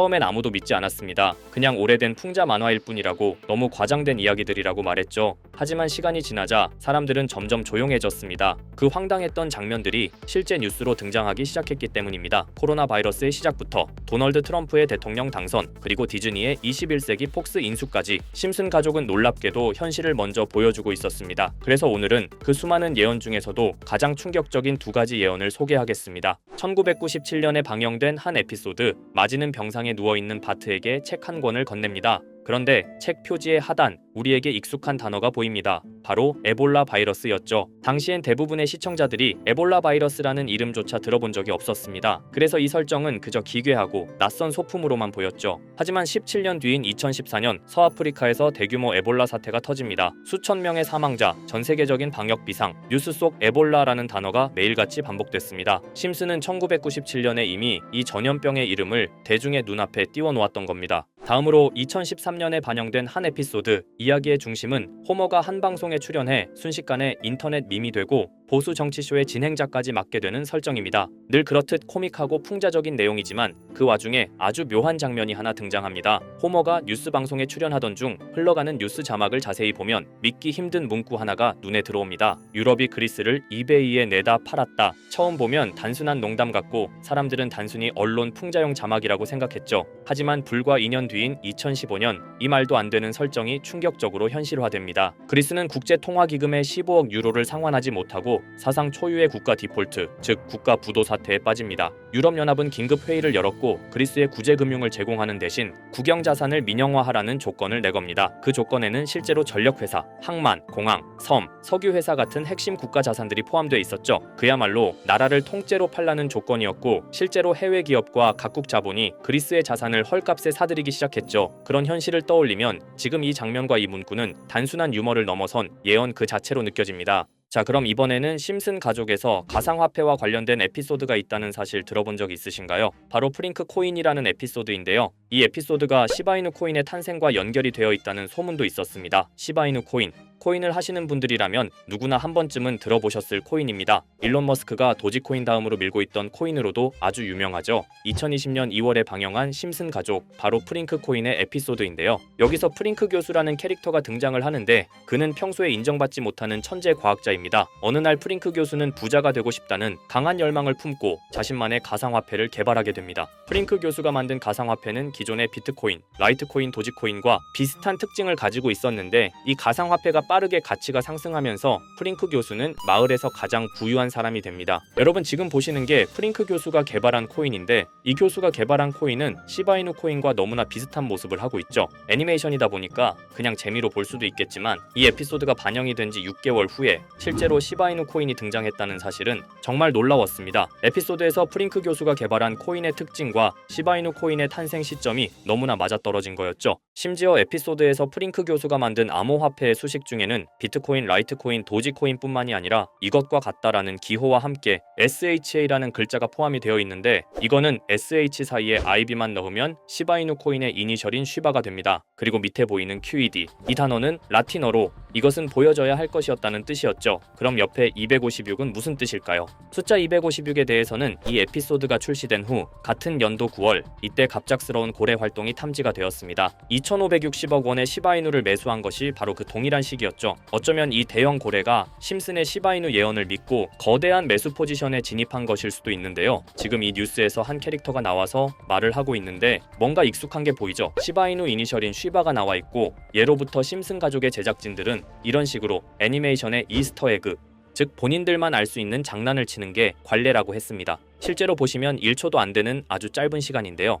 처음엔 아무도 믿지 않았습니다. 그냥 오래된 풍자 만화일 뿐이라고 너무 과장된 이야기들이라고 말했죠. 하지만 시간이 지나자 사람들은 점점 조용해졌습니다. 그 황당했던 장면들이 실제 뉴스로 등장하기 시작했기 때문입니다. 코로나 바이러스의 시작부터 도널드 트럼프의 대통령 당선, 그리고 디즈니의 21세기 폭스 인수까지 심슨 가족은 놀랍게도 현실을 먼저 보여주고 있었습니다. 그래서 오늘은 그 수많은 예언 중에서도 가장 충격적인 두 가지 예언을 소개하겠습니다. 1997년에 방영된 한 에피소드 마지는 병상 에 누워 있는 바트에게 책 한 권을 건넵니다. 그런데 책 표지의 하단 우리에게 익숙한 단어가 보입니다. 바로 에볼라 바이러스였죠. 당시엔 대부분의 시청자들이 에볼라 바이러스라는 이름조차 들어본 적이 없었습니다. 그래서 이 설정은 그저 기괴하고 낯선 소품으로만 보였죠. 하지만 17년 뒤인 2014년 서아프리카에서 대규모 에볼라 사태가 터집니다. 수천 명의 사망자, 전 세계적인 방역 비상, 뉴스 속 에볼라라는 단어가 매일같이 반복됐습니다. 심슨은 1997년에 이미 이 전염병의 이름을 대중의 눈앞에 띄워놓았던 겁니다. 다음으로 2013년에 반영된 한 에피소드 이야기의 중심은 호머가 한 방송에 출연해 순식간에 인터넷 밈이 되고 보수 정치쇼의 진행자까지 맡게 되는 설정입니다. 늘 그렇듯 코믹하고 풍자적인 내용이지만 그 와중에 아주 묘한 장면이 하나 등장합니다. 호머가 뉴스 방송에 출연하던 중 흘러가는 뉴스 자막을 자세히 보면 믿기 힘든 문구 하나가 눈에 들어옵니다. 유럽이 그리스를 이베이에 내다 팔았다. 처음 보면 단순한 농담 같고 사람들은 단순히 언론 풍자용 자막이라고 생각했죠. 하지만 불과 2년 뒤인 2015년 이 말도 안 되는 설정이 충격적으로 현실화됩니다. 그리스는 국제 통화 기금의 15억 유로를 상환하지 못하고 사상 초유의 국가 디폴트, 즉 국가 부도 사태에 빠집니다. 유럽연합은 긴급 회의를 열었고 그리스에 구제 금융을 제공하는 대신 국영 자산을 민영화하라는 조건을 내겁니다. 그 조건에는 실제로 전력회사, 항만, 공항, 섬, 석유회사 같은 핵심 국가 자산들이 포함되어 있었죠. 그야말로 나라를 통째로 팔라는 조건이었고 실제로 해외 기업과 각국 자본이 그리스의 자산을 헐값에 사들이기 시작했죠. 그런 현실을 떠올리면 지금 이 장면과 이 문구는 단순한 유머를 넘어선 예언 그 자체로 느껴집니다. 자, 그럼 이번에는 심슨 가족에서 가상화폐와 관련된 에피소드가 있다는 사실 들어본 적 있으신가요? 바로 프링크 코인이라는 에피소드인데요. 이 에피소드가 시바이누 코인의 탄생과 연결이 되어 있다는 소문도 있었습니다. 시바이누 코인. 코인을 하시는 분들이라면 누구나 한 번쯤은 들어보셨을 코인입니다. 일론 머스크가 도지코인 다음으로 밀고 있던 코인으로도 아주 유명하죠. 2020년 2월에 방영한 심슨 가족, 바로 프링크 코인의 에피소드인데요. 여기서 프링크 교수라는 캐릭터가 등장을 하는데 그는 평소에 인정받지 못하는 천재 과학자입니다. 어느 날 프링크 교수는 부자가 되고 싶다는 강한 열망을 품고 자신만의 가상화폐를 개발하게 됩니다. 프링크 교수가 만든 가상화폐는 기존의 비트코인, 라이트코인, 도지코인과 비슷한 특징을 가지고 있었는데 이 가상화폐가 빠르게 가치가 상승하면서 프링크 교수는 마을에서 가장 부유한 사람이 됩니다. 여러분 지금 보시는 게 프링크 교수가 개발한 코인인데 이 교수가 개발한 코인은 시바이누 코인과 너무나 비슷한 모습을 하고 있죠. 애니메이션이다 보니까 그냥 재미로 볼 수도 있겠지만 이 에피소드가 반영이 된 지 6개월 후에 실제로 시바이누 코인이 등장했다는 사실은 정말 놀라웠습니다. 에피소드에서 프링크 교수가 개발한 코인의 특징과 시바이누 코인의 탄생 시점이 너무나 맞아떨어진 거였죠. 심지어 에피소드에서 프링크 교수가 만든 암호화폐의 수식 중에 는 비트코인, 라이트코인, 도지코인뿐만이 아니라 이것과 같다라는 기호와 함께 SHA라는 글자가 포함이 되어 있는데 이거는 SH 사이에 IB만 넣으면 시바이누 코인의 이니셜인 쉬바가 됩니다. 그리고 밑에 보이는 QED 이 단어는 라틴어로 이것은 보여져야 할 것이었다는 뜻이었죠. 그럼 옆에 256은 무슨 뜻일까요? 숫자 256에 대해서는 이 에피소드가 출시된 후 같은 연도 9월 이때 갑작스러운 고래 활동이 탐지가 되었습니다. 2,560억 원의 시바이누를 매수한 것이 바로 그 동일한 시기였 죠. 어쩌면 이 대형 고래가 심슨의 시바이누 예언을 믿고 거대한 매수 포지션에 진입한 것일 수도 있는데요. 지금 이 뉴스에서 한 캐릭터가 나와서 말을 하고 있는데 뭔가 익숙한 게 보이죠. 시바이누 이니셜인 쉬바가 나와 있고 예로부터 심슨 가족의 제작진들은 이런 식으로 애니메이션의 이스터 에그 즉 본인들만 알 수 있는 장난을 치는 게 관례라고 했습니다. 실제로 보시면 1초도 안 되는 아주 짧은 시간인데요.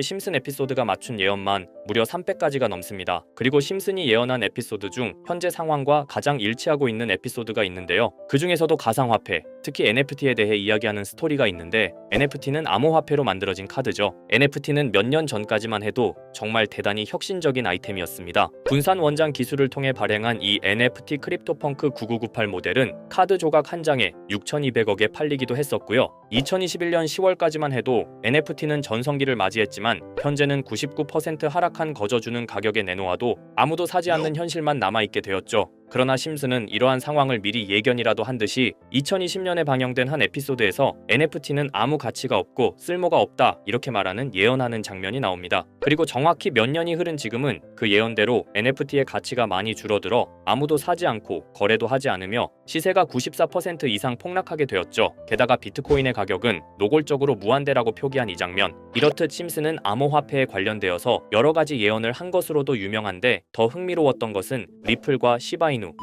지금까지 심슨 에피소드가 맞춘 예언만 무려 300가지가 넘습니다. 그리고 심슨이 예언한 에피소드 중 현재 상황과 가장 일치하고 있는 에피소드가 있는데요. 그 중에서도 가상화폐, 특히 NFT에 대해 이야기하는 스토리가 있는데 NFT는 암호화폐로 만들어진 카드죠. NFT는 몇 년 전까지만 해도 정말 대단히 혁신적인 아이템이었습니다. 분산 원장 기술을 통해 발행한 이 NFT 크립토펑크 9998 모델은 카드 조각 한 장에 6,200억에 팔리기도 했었고요. 2021년 10월까지만 해도 NFT는 전성기를 맞이했지만 현재는 99% 하락한 거저주는 가격에 내놓아도 아무도 사지 않는 현실만 남아있게 되었죠. 그러나 심슨은 이러한 상황을 미리 예견이라도 한 듯이 2020년에 방영된 한 에피소드에서 NFT는 아무 가치가 없고 쓸모가 없다 이렇게 말하는 예언하는 장면이 나옵니다. 그리고 정확히 몇 년이 흐른 지금은 그 예언대로 NFT의 가치가 많이 줄어들어 아무도 사지 않고 거래도 하지 않으며 시세가 94% 이상 폭락하게 되었죠. 게다가 비트코인의 가격은 노골적으로 무한대라고 표기한 이 장면. 이렇듯 심슨은 암호화폐에 관련되어서 여러 가지 예언을 한 것으로도 유명한데 더 흥미로웠던 것은 리플과 시바이누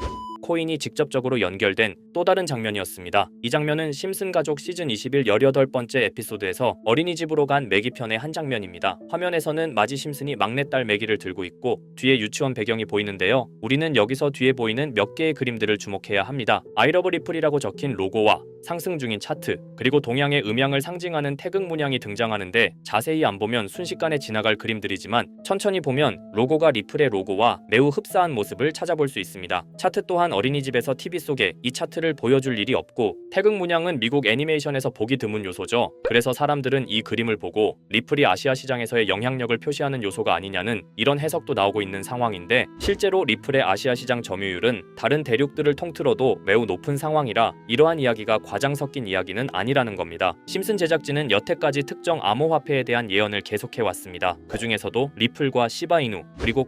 코인이 직접적으로 연결된 또 다른 장면이었습니다. 이 장면은 심슨 가족 시즌 21 18번째 에피소드에서 어린이집으로 간 매기 편의 한 장면입니다. 화면에서는 마지 심슨이 막내딸 매기를 들고 있고 뒤에 유치원 배경이 보이는데요. 우리는 여기서 뒤에 보이는 몇 개의 그림들을 주목해야 합니다. 아이러브 리플이라고 적힌 로고와 상승 중인 차트, 그리고 동양의 음양을 상징하는 태극 문양이 등장하는데 자세히 안 보면 순식간에 지나갈 그림들이지만 천천히 보면 로고가 리플의 로고와 매우 흡사한 모습을 찾아볼 수 있습니다. 차트 또한 어린이집에서 TV 속에 이 차트를 보여줄 일이 없고 태극 문양은 미국 애니메이션에서 보기 드문 요소죠. 그래서 사람들은 이 그림을 보고 리플이 아시아 시장에서의 영향력을 표시하는 요소가 아니냐는 이런 해석도 나오고 있는 상황인데 실제로 리플의 아시아 시장 점유율은 다른 대륙들을 통틀어도 매우 높은 상황이라 이러한 이야기가 과장 섞인 이야기는 아니라는 겁니다. 심슨 제작진은 여태까지 특정 암호화폐에 대한 예언을 계속해 왔습니다. 그 중에서도 리플과 시바이누 그리고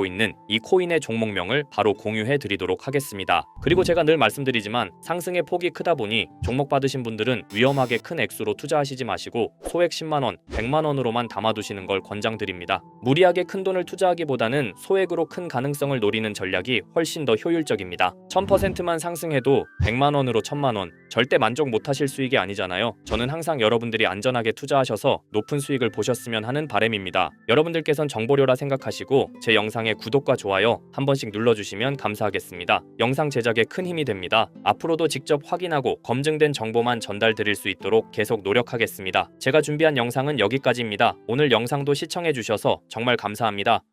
있는 이 코인의 종목명을 바로 공유해 드리도록 하겠습니다. 그리고 제가 늘 말씀드리지만 상승의 폭이 크다 보니 종목 받으신 분들은 위험하게 큰 액수로 투자하시지 마시고 소액 10만 원, 100만 원으로만 담아두시는 걸 권장드립니다. 무리하게 큰 돈을 투자하기보다는 소액으로 큰 가능성을 노리는 전략이 훨씬 더 효율적입니다. 1000%만 상승해도 100만 원으로 1000만 원 절대 만족 못하실 수익이 아니잖아요. 저는 항상 여러분들이 안전하게 투자하셔서 높은 수익을 보셨으면 하는 바람입니다. 여러분들께선 정보료라 생각하시고 제 영상 에 구독과 좋아요 한 번씩 눌러주시면 감사하겠습니다. 영상 제작에 큰 힘이 됩니다. 앞으로도 직접 확인하고 검증된 정보만 전달드릴 수 있도록 계속 노력하겠습니다. 제가 준비한 영상은 여기까지입니다. 오늘 영상도 시청해주셔서 정말 감사합니다.